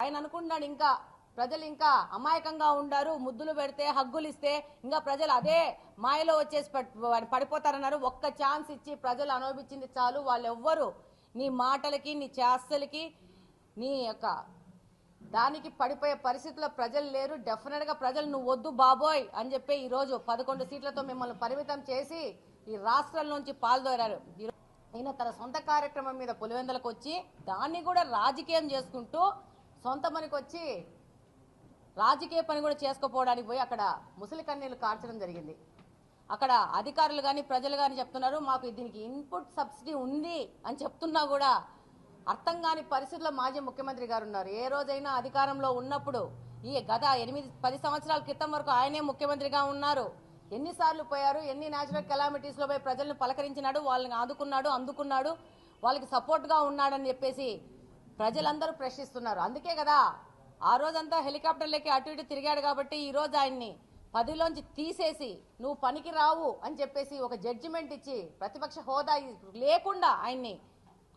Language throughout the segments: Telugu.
ఆయన అనుకుంటున్నాడు ఇంకా ప్రజలు ఇంకా అమాయకంగా ఉండారు ముద్దులు పెడితే హగ్గులు ఇస్తే ఇంకా ప్రజలు అదే మాయలో వచ్చేసి పడిపోతారన్నారు. ఒక్క ఛాన్స్ ఇచ్చి ప్రజలు అనుభవించింది చాలు. వాళ్ళు ఎవ్వరు నీ మాటలకి నీ చేస్తలకి నీ యొక్క దానికి పడిపోయే పరిస్థితుల్లో ప్రజలు లేరు. డెఫినెట్గా ప్రజలు నువ్వు వద్దు బాబోయ్ అని చెప్పి ఈరోజు పదకొండు సీట్లతో మిమ్మల్ని పరిమితం చేసి ఈ రాష్ట్రంలోంచి పాల్దోరారు ఈయన తన సొంత కార్యక్రమం మీద పులివెందలకు వచ్చి దాన్ని కూడా రాజకీయం చేసుకుంటూ సొంత పనికి వచ్చి రాజకీయ పని కూడా చేసుకోపోవడానికి పోయి అక్కడ ముసలి కన్నీళ్ళు కార్చడం జరిగింది. అక్కడ అధికారులు కానీ ప్రజలు కానీ చెప్తున్నారు మాకు దీనికి ఇన్పుట్ సబ్సిడీ ఉంది అని చెప్తున్నా కూడా అర్థం కాని పరిస్థితుల్లో మాజీ ముఖ్యమంత్రి గారు ఉన్నారు. ఏ రోజైనా అధికారంలో ఉన్నప్పుడు ఈ గత ఎనిమిది పది సంవత్సరాల క్రితం వరకు ఆయనే ముఖ్యమంత్రిగా ఉన్నారు. ఎన్నిసార్లు పోయారు ఎన్ని న్యాచురల్ కెలామిటీస్లో పోయి ప్రజలను పలకరించినాడు వాళ్ళని ఆదుకున్నాడు అందుకున్నాడు వాళ్ళకి సపోర్ట్గా ఉన్నాడని చెప్పేసి ప్రజలందరూ ప్రశ్నిస్తున్నారు. అందుకే కదా ఆ రోజంతా హెలికాప్టర్లకి అటు ఇటు తిరిగాడు కాబట్టి ఈ రోజు ఆయన్ని పదిలోంచి తీసేసి నువ్వు పనికి రావు అని చెప్పేసి ఒక జడ్జిమెంట్ ఇచ్చి ప్రతిపక్ష హోదా లేకుండా ఆయన్ని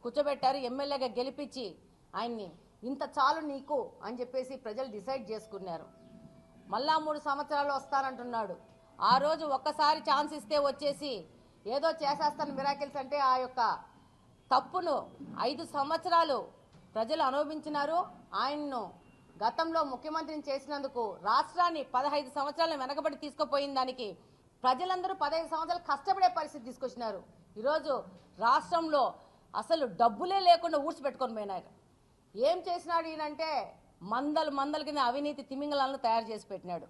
కూర్చోబెట్టారు ఎమ్మెల్యేగా గెలిపించి ఆయన్ని ఇంత చాలు నీకు అని చెప్పేసి ప్రజలు డిసైడ్ చేసుకున్నారు. మళ్ళా మూడు సంవత్సరాలు వస్తానంటున్నాడు. ఆ రోజు ఒక్కసారి ఛాన్స్ ఇస్తే వచ్చేసి ఏదో చేసేస్తాను మిరాకిల్స్ అంటే ఆ యొక్క తప్పును ఐదు సంవత్సరాలు ప్రజలు అనుభవించినారు. ఆయన్ను గతంలో ముఖ్యమంత్రిని చేసినందుకు రాష్ట్రాన్ని పదహైదు సంవత్సరాలు వెనకబడి తీసుకుపోయిన దానికి ప్రజలందరూ పదహైదు సంవత్సరాలు కష్టపడే పరిస్థితి తీసుకొచ్చినారు. ఈరోజు రాష్ట్రంలో అసలు డబ్బులే లేకుండా ఊడ్చిపెట్టుకొని పోయినారు. ఏం చేసినాడు ఈయనంటే మందలు మందల కింద అవినీతి తిమింగళాలను తయారు చేసి పెట్టినాడు.